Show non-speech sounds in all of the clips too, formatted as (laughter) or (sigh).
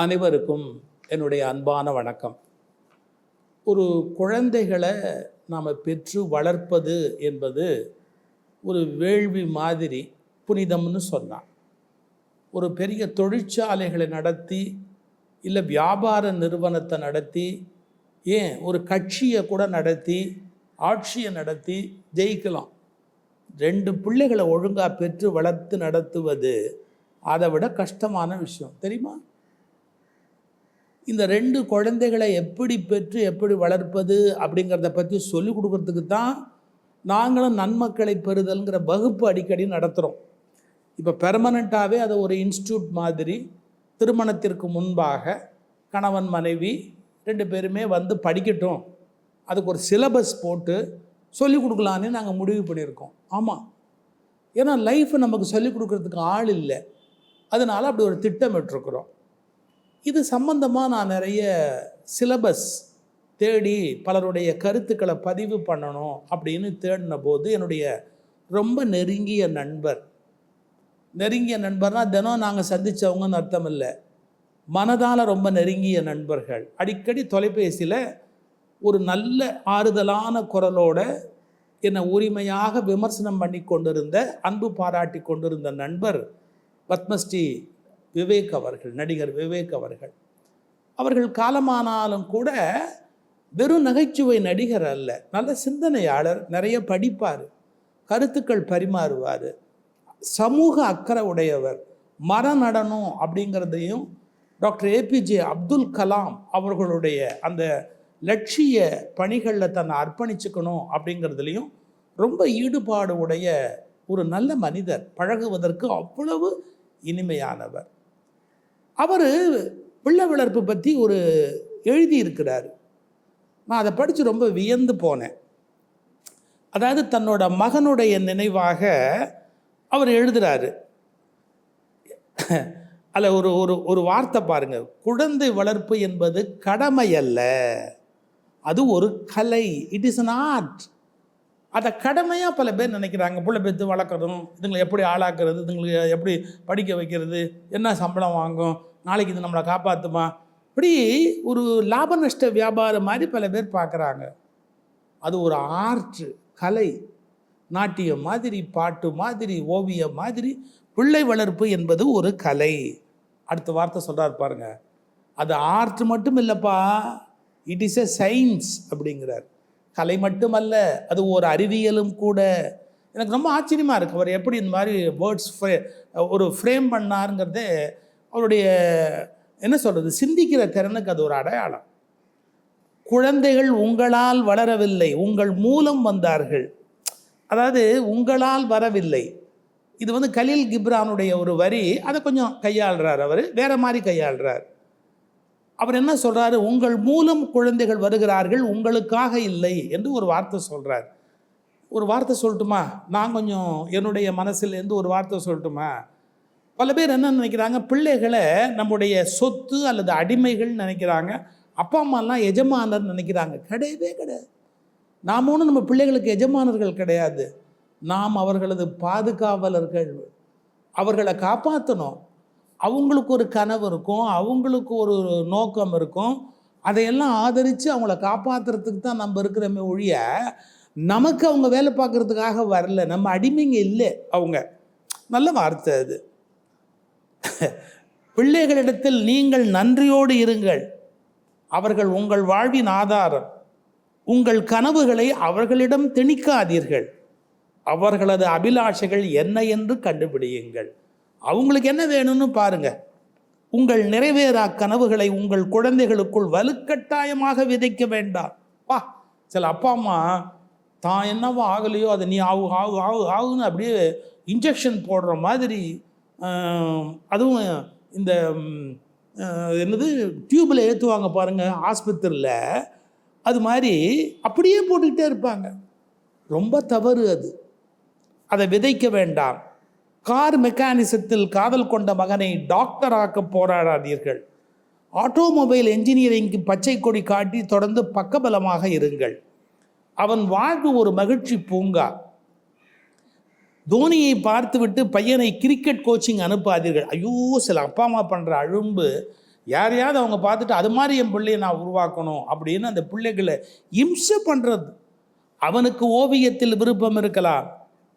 அனைவருக்கும் என்னுடைய அன்பான வணக்கம். ஒரு குழந்தைகளை நாம் பெற்று வளர்ப்பது என்பது ஒரு வேள்வி மாதிரி புனிதம்னு சொன்னான். ஒரு பெரிய தொழிற்சாலைகளை நடத்தி இல்லை வியாபார நிறுவனத்தை நடத்தி ஏன் ஒரு கட்சியை கூட நடத்தி ஆட்சியை நடத்தி ஜெயிக்கலாம். ரெண்டு பிள்ளைகளை ஒழுங்காக பெற்று வளர்த்து நடத்துவது அதை விட கஷ்டமான விஷயம். தெரியுமா? இந்த ரெண்டு குழந்தைகளை எப்படி பெற்று எப்படி வளர்ப்பது அப்படிங்கிறத பற்றி சொல்லிக் கொடுக்கறதுக்கு தான் நாங்களும் நன்மக்களை பெறுதல்ங்கிற வகுப்பு அடிக்கடி நடத்துகிறோம் இப்போ பெர்மனண்ட்டாகவே அதை ஒரு இன்ஸ்டியூட் மாதிரி திருமணத்திற்கு முன்பாக கணவன் மனைவி ரெண்டு பேருமே வந்து படிக்கட்டும். அதுக்கு ஒரு சிலபஸ் போட்டு சொல்லிக் கொடுக்கலான்னு நாங்கள் முடிவு பண்ணியிருக்கோம். ஆமாம் ஏன்னா லைஃப்பை நமக்கு சொல்லிக் கொடுக்குறதுக்கு ஆள் இல்லை. அதனால் அப்படி ஒரு திட்டமிட்டுருக்குறோம். இது சம்பந்தமாக நான் நிறைய சிலபஸ் தேடி பலருடைய கருத்துக்களை பதிவு பண்ணணும் அப்படின்னு தேடின போது என்னுடைய ரொம்ப நெருங்கிய நண்பர். நெருங்கிய நண்பர்னால் தினம் நாங்கள் சந்தித்தவங்கன்னு அர்த்தம் இல்லை. மனதால் ரொம்ப நெருங்கிய நண்பர்கள். அடிக்கடி தொலைபேசியில் ஒரு நல்ல ஆறுதலான குரலோட என்னை உரிமையாக விமர்சனம் பண்ணி கொண்டிருந்த அன்பு பாராட்டி கொண்டிருந்த நண்பர் பத்மஸ்ரீ விவேக் அவர்கள் நடிகர் விவேக் அவர்கள். அவர்கள் காலமானாலும் கூட வெறும் நகைச்சுவை நடிகர் அல்ல நல்ல சிந்தனையாளர் நிறைய படிப்பார் கருத்துக்கள் பரிமாறுவார் சமூக அக்கறை உடையவர் மரம் நடனம் அப்படிங்கிறதையும் டாக்டர் ஏபிஜே அப்துல் கலாம் அவர்களுடைய அந்த லட்சிய பணிகளில் தன்னை அர்ப்பணிச்சுக்கணும் அப்படிங்கிறதுலையும் ரொம்ப ஈடுபாடு உடைய ஒரு நல்ல மனிதர் பழகுவதற்கு அவ்வளவு இனிமையானவர். அவர் பிள்ளை வளர்ப்பு பற்றி ஒரு எழுதியிருக்கிறார். நான் அதை படித்து ரொம்ப வியந்து போனேன். அதாவது தன்னோட மகனுடைய நினைவாக அவர் எழுதுகிறாரு அதில் ஒரு ஒரு ஒரு வார்த்தை பாருங்கள் குழந்தை வளர்ப்பு என்பது கடமை அல்ல. அது ஒரு கலை. இட் இஸ் அன் ஆர்ட் அதை கடமையாக பல பேர் நினைக்கிறாங்க. பிள்ளை பெற்று வளர்க்குறதும் இதுங்களை எப்படி ஆளாக்குறது இதுங்களுக்கு எப்படி படிக்க வைக்கிறது என்ன சம்பளம் வாங்கும் நாளைக்கு இது நம்மளை காப்பாற்றுமா இப்படி ஒரு லாப நஷ்ட வியாபாரம் மாதிரி பல பேர் பார்க்குறாங்க. அது ஒரு ஆர்ட் கலை நாட்டியம் மாதிரி பாட்டு மாதிரி ஓவியம் மாதிரி பிள்ளை வளர்ப்பு என்பது ஒரு கலை. அடுத்த வார்த்தை சொல்கிறார் பாருங்க. அது ஆர்ட் மட்டும் இல்லைப்பா இட் இஸ் எ சயின்ஸ் அப்படிங்கிறார். கலை மட்டுமல்ல அது ஒரு அறிவியலும் கூட. எனக்கு ரொம்ப ஆச்சரியமாக இருக்குது அவர் எப்படி இந்த மாதிரி வேர்ட்ஸ் ஒரு ஃப்ரேம் பண்ணாருங்கிறதே அவருடைய என்ன சொல்கிறது சிந்திக்கிற திறனுக்கு அது ஒரு அடையாளம். குழந்தைகள் உங்களால் வளரவில்லை உங்கள் மூலம் வந்தார்கள். அதாவது உங்களால் வரவில்லை. இது வந்து கலீல் கிப்ரானுடைய ஒரு வரி அதை கொஞ்சம் கையாளுறார் அவர் வேற மாதிரி கையாளுறார். அவர் என்ன சொல்கிறாரு உங்கள் மூலம் குழந்தைகள் வருகிறார்கள் உங்களுக்காக இல்லை என்று ஒரு வார்த்தை சொல்கிறார் ஒரு வார்த்தை சொல்லட்டுமா? நான் கொஞ்சம் என்னுடைய மனசிலேருந்து ஒரு வார்த்தை சொல்லட்டுமா? பல பேர் என்ன நினைக்கிறாங்க? பிள்ளைகளை நம்முடைய சொத்து அல்லது அடிமைகள்னு நினைக்கிறாங்க. அப்பா அம்மாலாம் எஜமானர் நினைக்கிறாங்க. கிடையவே கிடையாது. நாம் ஒன்றும் நம்ம பிள்ளைகளுக்கு எஜமானர்கள் கிடையாது. நாம் அவர்களது பாதுகாவலர்கள். அவர்களை காப்பாற்றணும் அவங்களுக்கு ஒரு கனவு இருக்கும். அவங்களுக்கு ஒரு நோக்கம் இருக்கும். அதையெல்லாம் ஆதரித்து அவங்கள காப்பாற்றுறதுக்கு தான் நம்ம இருக்கிறோமே ஒழிய நமக்கு அவங்க வேலை பார்க்குறதுக்காக வரல. நம்ம அடிமைங்க இல்லை அவங்க. நல்ல வார்த்தை அது. (laughs) பிள்ளைகளிடத்தில் நீங்கள் நன்றியோடு இருங்கள். அவர்கள் உங்கள் வாழ்வின் ஆதாரம். உங்கள் கனவுகளை அவர்களிடம் திணிக்காதீர்கள். அவர்களது அபிலாஷைகள் என்ன என்று கண்டுபிடியுங்கள். அவங்களுக்கு என்ன வேணும்னு பாருங்க. உங்கள் நிறைவேறா கனவுகளை உங்கள் குழந்தைகளுக்குள் வலுக்கட்டாயமாக விதைக்க வேண்டாம். வா சில அப்பா அம்மா தான் என்னவோ ஆகலையோ அதை நீ ஆகு ஆகு ஆகு ஆகுன்னு அப்படியே இன்ஜெக்ஷன் போடுற மாதிரி அதுவும் இந்த என்னது டியூப்பில் ஏற்றுவாங்க பாருங்கள் ஆஸ்பத்திரியில் அது மாதிரி அப்படியே போட்டுக்கிட்டே இருப்பாங்க. ரொம்ப தவறு அது. அதை விதைக்க வேண்டாம். கார் மெக்கானிசத்தில் காதல் கொண்ட மகனை டாக்டர் ஆக்க போராடாதீர்கள். ஆட்டோமொபைல் என்ஜினியரிங்க்கு பச்சை கொடி காட்டி தொடர்ந்து பக்கபலமாக இருங்கள். அவன் வாழ்வு ஒரு மகிழ்ச்சி பூங்கா. தோனியை பார்த்துவிட்டு பையனை கிரிக்கெட் கோச்சிங் அனுப்பாதீர்கள். ஐயோ சில அப்பா அம்மா பண்ணுற அழும்பு. யாரையாவது அவங்க பார்த்துட்டு அது மாதிரி என் பிள்ளையை நான் உருவாக்கணும். அப்படின்னு அந்த பிள்ளைகளை இம்சை பண்ணுறது அவனுக்கு ஓவியத்தில் விருப்பம் இருக்கலாம்.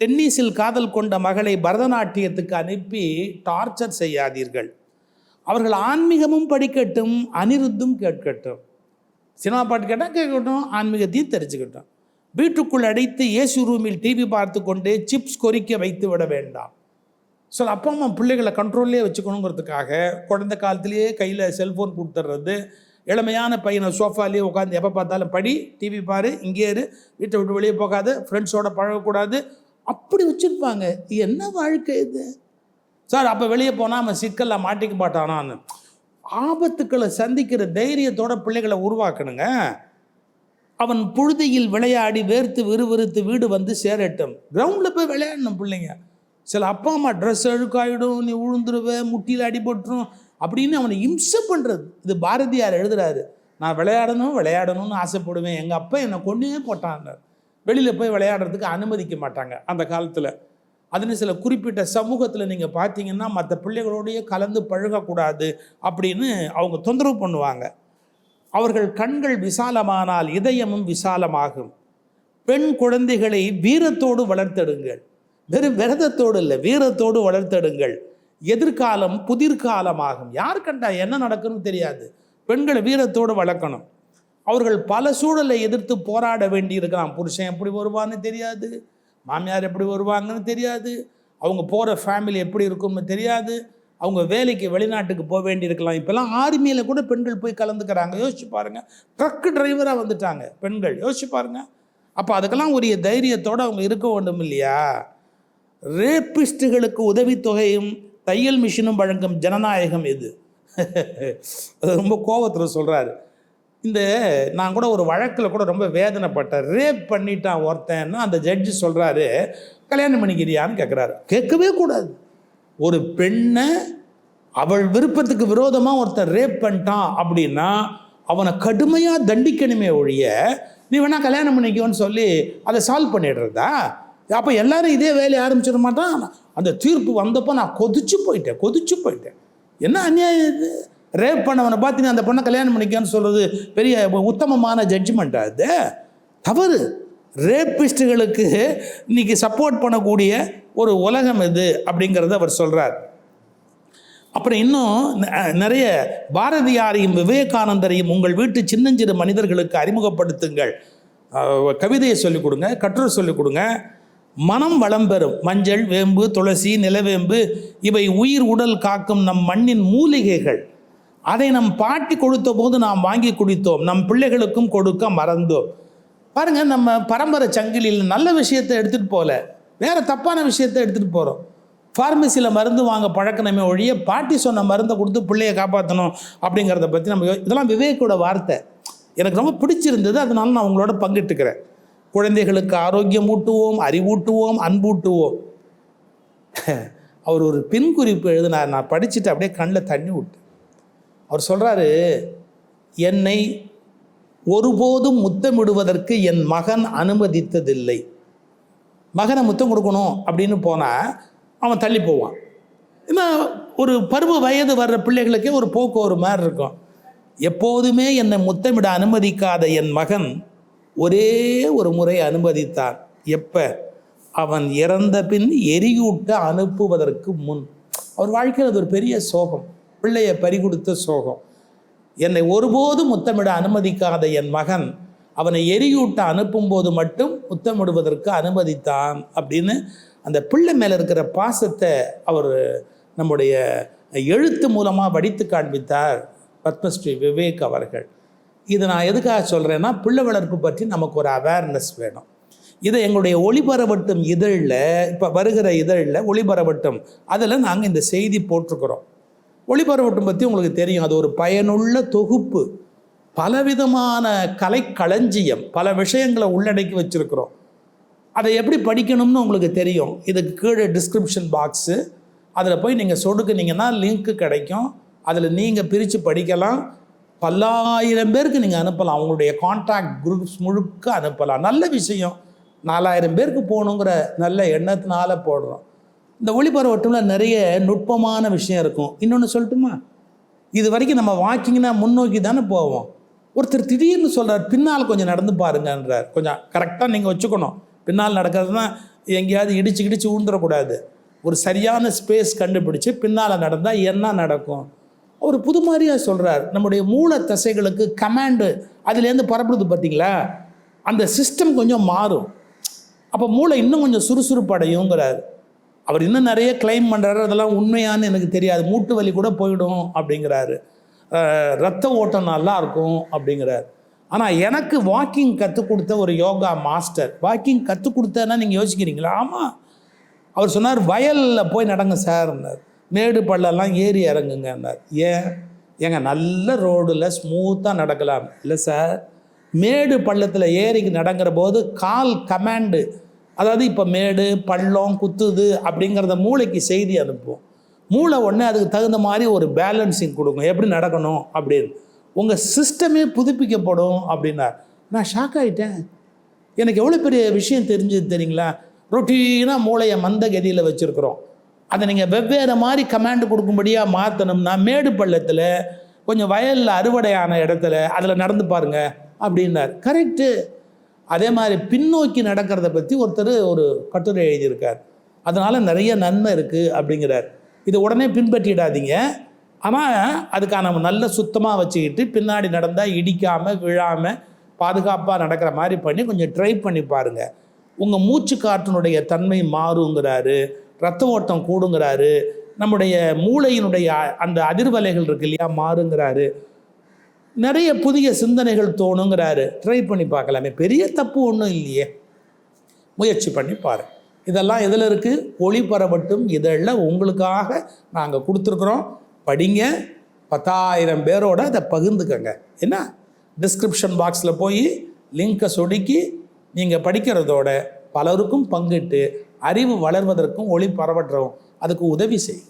டென்னிஸில் காதல் கொண்ட மகளை பரதநாட்டியத்துக்கு அனுப்பி டார்ச்சர் செய்யாதீர்கள். அவர்கள் ஆன்மீகமும் படிக்கட்டும் அனிருத்தும் கேட்கட்டும். சினிமா பாட்டு கேட்டால் கேட்கட்டும் ஆன்மீகத்தையும் தெரிஞ்சுக்கட்டும். வீட்டுக்குள் அடைத்து ஏசி ரூமில் டிவி பார்த்து கொண்டு சிப்ஸ் கொறிக்க வைத்து விட வேண்டாம். ஸோ அப்பா அம்மா பிள்ளைகளை கண்ட்ரோல்லே வச்சுக்கணுங்கிறதுக்காக குழந்த காலத்திலேயே கையில் செல்ஃபோன் கொடுத்துட்றது இளமையான பையனை சோஃபாலேயே உட்காந்து எப்போ பார்த்தாலும் படி டிவி பாரு இங்கே இரு வீட்டை விட்டு வெளியே போகாது ஃப்ரெண்ட்ஸோட பழகக்கூடாது. அப்படி வச்சுருப்பாங்க. என்ன வாழ்க்கை இது? சார் அப்போ வெளியே போனால் அவன் சிக்கலில் மாட்டிக்க மாட்டானான்னு. ஆபத்துக்களை சந்திக்கிற தைரியத்தோட பிள்ளைகளை உருவாக்கணுங்க. அவன் புழுதியில் விளையாடி வேர்த்து விறுவிறுத்து வீடு வந்து சேரட்டும். கிரவுண்டில் போய் விளையாடணும் பிள்ளைங்க. சில அப்பா அம்மா ட்ரெஸ் அழுக்காயிடும் நீ உழுந்துருவ முட்டியில் அடிபட்டுரும் அப்படின்னு அவனை இம்சை பண்ணுறது இது பாரதியார் எழுதுறாரு. நான் விளையாடணும் விளையாடணும்னு ஆசைப்படுவேன். எங்கள் அப்பா என்னை கொண்டே போட்டாங்க வெளியில் போய் விளையாடுறதுக்கு அனுமதிக்க மாட்டாங்க அந்த காலத்தில். அதுன்னு சில குறிப்பிட்ட சமூகத்தில் நீங்கள் பார்த்தீங்கன்னா மற்ற பிள்ளைகளோடையே கலந்து பழகக்கூடாது அப்படின்னு அவங்க தொந்தரவு பண்ணுவாங்க. அவர்கள் கண்கள் விசாலமானால் இதயமும் விசாலமாகும். பெண் குழந்தைகளை வீரத்தோடு வளர்த்தெடுங்கள். வெறும் விரதத்தோடு இல்லை வீரத்தோடு வளர்த்தெடுங்கள். எதிர்காலம் புதிர்காலமாகும். யார் கண்டா என்ன நடக்குன்னு தெரியாது. பெண்களை வீரத்தோடு வளர்க்கணும். அவர்கள் பல சூழலை எதிர்த்து போராட வேண்டி இருக்கலாம் புருஷன் எப்படி வருவான்னு தெரியாது. மாமியார் எப்படி வருவாங்கன்னு தெரியாது. அவங்க போகிற ஃபேமிலி எப்படி இருக்கும்னு தெரியாது. அவங்க வேலைக்கு வெளிநாட்டுக்கு போக வேண்டியிருக்கலாம். இப்போல்லாம் ஆர்மியில் கூட பெண்கள் போய் கலந்துக்கிறாங்க. யோசிச்சு பாருங்கள் ட்ரக்கு டிரைவராக வந்துட்டாங்க பெண்கள். யோசிச்சு பாருங்கள் அப்போ அதுக்கெல்லாம் உரிய தைரியத்தோடு அவங்க இருக்க வேண்டும் இல்லையா? ரேப்பிஸ்ட்டுகளுக்கு உதவித்தொகையும் தையல் மிஷினும் வழங்கும் ஜனநாயகம் இது (laughs) அது ரொம்ப கோபத்தில் சொல்கிறாரு இந்த நான் கூட ஒரு வழக்கில் கூட ரொம்ப வேதனைப்பட்டேன். ரேப் பண்ணிட்டான் ஒருத்தன்னா அந்த ஜட்ஜி சொல்கிறாரு கல்யாணம் பண்ணிக்கிறியான்னு கேட்குறாரு கேட்கவே கூடாது. ஒரு பெண்ணை அவள் விருப்பத்துக்கு விரோதமாக ஒருத்தன் ரேப் பண்ணிட்டான் அப்படின்னா அவனை கடுமையாக தண்டிக்கணுமே ஒழிய நீ வேணா கல்யாணம் பண்ணிக்கோன்னு சொல்லி அதை சால்வ் பண்ணிடுறதா? அப்போ எல்லாரும் இதே வேலையை ஆரம்பிச்சிட மாட்டான். அந்த தீர்ப்பு வந்தப்போ நான் கொதிச்சு போயிட்டேன் கொதிச்சு போயிட்டேன். என்ன அநியாயம் இது? ரேப் பண்ணவனை பார்த்து நீ அந்த பொண்ணை கல்யாணம் பண்ணிக்கன்னு சொல்கிறது பெரிய உத்தமமான ஜட்ஜ்மெண்ட்டா அது தவறு. ரேப்பிஸ்ட்டுகளுக்கு இன்னைக்கு சப்போர்ட் பண்ணக்கூடிய ஒரு உலகம் இது அப்படிங்கிறத அவர் சொல்கிறார் அப்புறம் இன்னும் நிறைய பாரதியாரையும் விவேகானந்தரையும் உங்கள் வீட்டு சின்னஞ்சிறு மனிதர்களுக்கு அறிமுகப்படுத்துங்கள். கவிதையை சொல்லிக் கொடுங்க கட்டுரை சொல்லிக் கொடுங்க. மனம் வளம் பெறும் மஞ்சள் வேம்பு துளசி நிலவேம்பு இவை உயிர் உடல் காக்கும் நம் மண்ணின் மூலிகைகள். அதை நம் பாட்டி கொடுத்த போது நாம் வாங்கி குடித்தோம் நம் பிள்ளைகளுக்கும் கொடுக்க மறந்தோம். பாருங்கள் நம்ம பரம்பரை சங்கிலியில் நல்ல விஷயத்தை எடுத்துகிட்டு போகல வேறு தப்பான விஷயத்தை எடுத்துகிட்டு போகிறோம் ஃபார்மசியில் மருந்து வாங்க பழக்கணுமே ஒழிய பாட்டி சொன்ன மருந்தை கொடுத்து பிள்ளையை காப்பாற்றணும் அப்படிங்கிறத பற்றி நம்ம இதெல்லாம் விவேக்கோட வார்த்தை. எனக்கு ரொம்ப பிடிச்சிருந்தது அதனால நான் உங்களோட பங்கிட்டுக்கிறேன். குழந்தைகளுக்கு ஆரோக்கியம் ஊட்டுவோம் அறிவூட்டுவோம் அன்பூட்டுவோம். (laughs) அவர் ஒரு பின் குறிப்பு எழுதினார். நான் படிச்சுட்டு அப்படியே கண்ணில் தண்ணி விட்டு அவர் சொல்கிறாரு என்னை ஒருபோதும் முத்தமிடுவதற்கு என் மகன் அனுமதித்ததில்லை. மகனை முத்தம் கொடுக்கணும் அப்படின்னு போனால் அவன் தள்ளி போவான். ஏன்னா ஒரு பருவ வயது வர்ற பிள்ளைகளுக்கே ஒரு போக்கு ஒரு மாதிரி இருக்கும். எப்போதுமே என்னை முத்தமிட அனுமதிக்காத என் மகன் ஒரே ஒரு முறை அனுமதித்தான். எப்போ? அவன் இறந்த பின் எரியூட்ட அனுப்புவதற்கு முன். அவர் வாழ்க்கையில் அது ஒரு பெரிய சோகம். பிள்ளையை பறிகொடுத்த சோகம். என்னை ஒருபோதும் முத்தமிட அனுமதிக்காத என் மகன் அவனை எரியூட்ட அனுப்பும்போது மட்டும் முத்தமிடுவதற்கு அனுமதித்தான் அப்படின்னு அந்த பிள்ளை மேலே இருக்கிற பாசத்தை அவர் நம்முடைய எழுத்து மூலமாக வடித்து காண்பித்தார் பத்மஸ்ரீ விவேக் அவர்கள். இது நான் எதுக்காக சொல்கிறேன்னா பிள்ளை வளர்ப்பு பற்றி நமக்கு ஒரு அவேர்னஸ் வேணும். இதை எங்களுடைய ஒளிபரவட்டும் இதழில் இப்போ வருகிற இதழில் ஒளிபரவட்டும் அதில் நாங்கள் இந்த செய்தி போட்டிருக்கிறோம். ஒளிபரவட்டும் பற்றி உங்களுக்கு தெரியும் அது ஒரு பயனுள்ள தொகுப்பு. பலவிதமான கலைக்களஞ்சியம் பல விஷயங்களை உள்ளடக்கி வச்சுருக்கிறோம். அதை எப்படி படிக்கணும்னு உங்களுக்கு தெரியும். இதுக்கு கீழே டிஸ்கிரிப்ஷன் பாக்ஸு அதில் போய் நீங்கள் சொடுக்குனீங்கன்னா லிங்க்கு கிடைக்கும். அதில் நீங்கள் பிரித்து படிக்கலாம். பல்லாயிரம் பேருக்கு நீங்கள் அனுப்பலாம். அவங்களுடைய கான்டாக்ட் குரூப்ஸ் முழுக்க அனுப்பலாம். நல்ல விஷயம். நாலாயிரம் பேருக்கு போகணுங்கிற நல்ல எண்ணத்தினால போடுறோம். இந்த ஒளிபரவட்டில் நிறைய நுட்பமான விஷயம் இருக்கும். இன்னொன்று சொல்லட்டுமா? இது வரைக்கும் நம்ம வாக்கிங்னா முன்னோக்கி தானே போவோம். ஒருத்தர் திடீர்னு சொல்கிறார் பின்னால் கொஞ்சம் நடந்து பாருங்கன்றார். கொஞ்சம் கரெக்டாக நீங்கள் வச்சுக்கணும். பின்னால் நடக்கிறது தான் எங்கேயாவது இடிச்சு கிடிச்சு ஊந்துடக்கூடாது ஒரு சரியான ஸ்பேஸ் கண்டுபிடிச்சு பின்னால் நடந்தால் என்ன நடக்கும்? அவர் புது மாதிரியாக சொல்கிறார் நம்முடைய மூல தசைகளுக்கு கமாண்டு அதுலேருந்து புறப்படுது பார்த்தீங்களா? அந்த சிஸ்டம் கொஞ்சம் மாறும். அப்போ மூளை இன்னும் கொஞ்சம் சுறுசுறுப்படையுங்கிறார் அவர் இன்னும் நிறைய கிளைம் பண்ணுறாரு அதெல்லாம் உண்மையான்னு எனக்கு தெரியாது. மூட்டு வலி கூட போயிடும் அப்படிங்கிறாரு. ரத்த ஓட்டம் நல்லா இருக்கும் அப்படிங்கிறார். ஆனால் எனக்கு வாக்கிங் கற்றுக் கொடுத்த ஒரு யோகா மாஸ்டர் வாக்கிங் கற்றுக் கொடுத்தேன்னா நீங்கள் யோசிக்கிறீங்களா? ஆமாம் அவர் சொன்னார் வயலில் போய் நடங்க சார்னார் மேடு பள்ளம்லாம் ஏறி இறங்குங்கன்னார் ஏன்? ஏங்க நல்ல ரோடில் ஸ்மூத்தாக நடக்கலாம். இல்லை சார் மேடு பள்ளத்தில் ஏறி நடங்கிற போது கால் கமாண்டு அதாவது இப்போ மேடு பள்ளம் குத்துது அப்படிங்கிறத மூளைக்கு செய்தி அனுப்புவோம். மூளை உடனே அதுக்கு தகுந்த மாதிரி ஒரு பேலன்சிங் கொடுக்கும். எப்படி நடக்கணும்? அப்படின்னு. உங்கள் சிஸ்டமே புதுப்பிக்கப்படும் அப்படின்னார். நான் ஷாக் ஆகிட்டேன் எனக்கு எவ்வளோ பெரிய விஷயம் தெரிஞ்சது தெரியுங்களா? ரொட்டீனாக மூளையை மந்த கதியில் வச்சுருக்குறோம். அதை நீங்கள் வெவ்வேறு மாதிரி கமாண்டு கொடுக்கும்படியாக மாற்றணும்னா மேடு பள்ளத்தில் கொஞ்சம் வயலில் அறுவடையான இடத்துல அதில் நடந்து பாருங்கள் அப்படின்னார். கரெக்டு அதே மாதிரி பின்னோக்கி நடக்கிறத பற்றி ஒருத்தர் ஒரு கட்டுரை எழுதியிருக்கார். அதனால் நிறைய நன்மை இருக்குது அப்படிங்கிறார். இதை உடனே பின்பற்றிடாதீங்க. ஆனால் அதுக்கான நல்ல சுத்தமாக வச்சுக்கிட்டு பின்னாடி நடந்தால் இடிக்காமல் விழாமல் பாதுகாப்பாக நடக்கிற மாதிரி பண்ணி கொஞ்சம் ட்ரை பண்ணி பாருங்கள் உங்கள் மூச்சு காற்றினுடைய தன்மை மாறுங்கிறாரு. ரத்த ஓட்டம் கூடுங்கிறாரு. நம்முடைய மூளையினுடைய அந்த அதிர்வலைகள் இருக்கு இல்லையா மாறுங்கிறாரு. நிறைய புதிய சிந்தனைகள் தோணுங்கிறாரு. ட்ரை பண்ணி பார்க்கலாமே. பெரிய தப்பு ஒன்றும் இல்லையே. முயற்சி பண்ணி பாரு இதெல்லாம் எதில் இருக்குது ஒளிபரப்பட்டும் இதெல்லாம் உங்களுக்காக நாங்கள் கொடுத்துருக்குறோம். படிங்க. பத்தாயிரம் பேரோட அதை பகிர்ந்துக்கங்க. என்ன? டிஸ்கிரிப்ஷன் பாக்ஸில் போய் லிங்கை சொடுக்கி நீங்கள் படிக்கிறதோட பலருக்கும் பங்கிட்டு அறிவு வளர்வதற்கும் ஒளி பரவற்றவும் அதுக்கு உதவி செய்யுங்க.